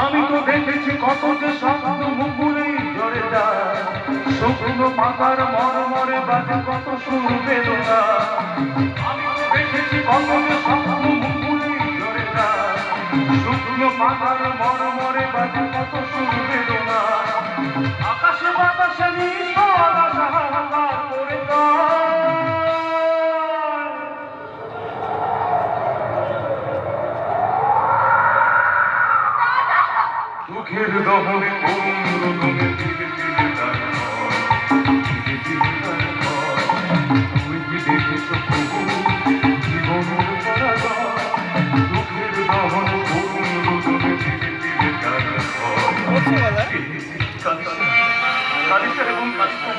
আমি তো দেখেছি কত যে শব্দ মুকুলে জড়ে যায়। শুকনো পাতার মরমরে বাজে কত সুর বেদনা। আমি তো দেখেছি কত যে শব্দ মুকুলে জড়ে যায়। শুকনো পাতার মরমরে বাজে কত সুর দুঃখের দহনে করুণ রোদনে ধীরে ধীরে তার ধীরে ধীরে তার। তুমি কি দেখেছ প্রভু জীবনের পরাজয়? দুঃখের দহনে করুণ রোদনে ধীরে ধীরে তার ঘর। কালিসা কালিসা এবং কালিসা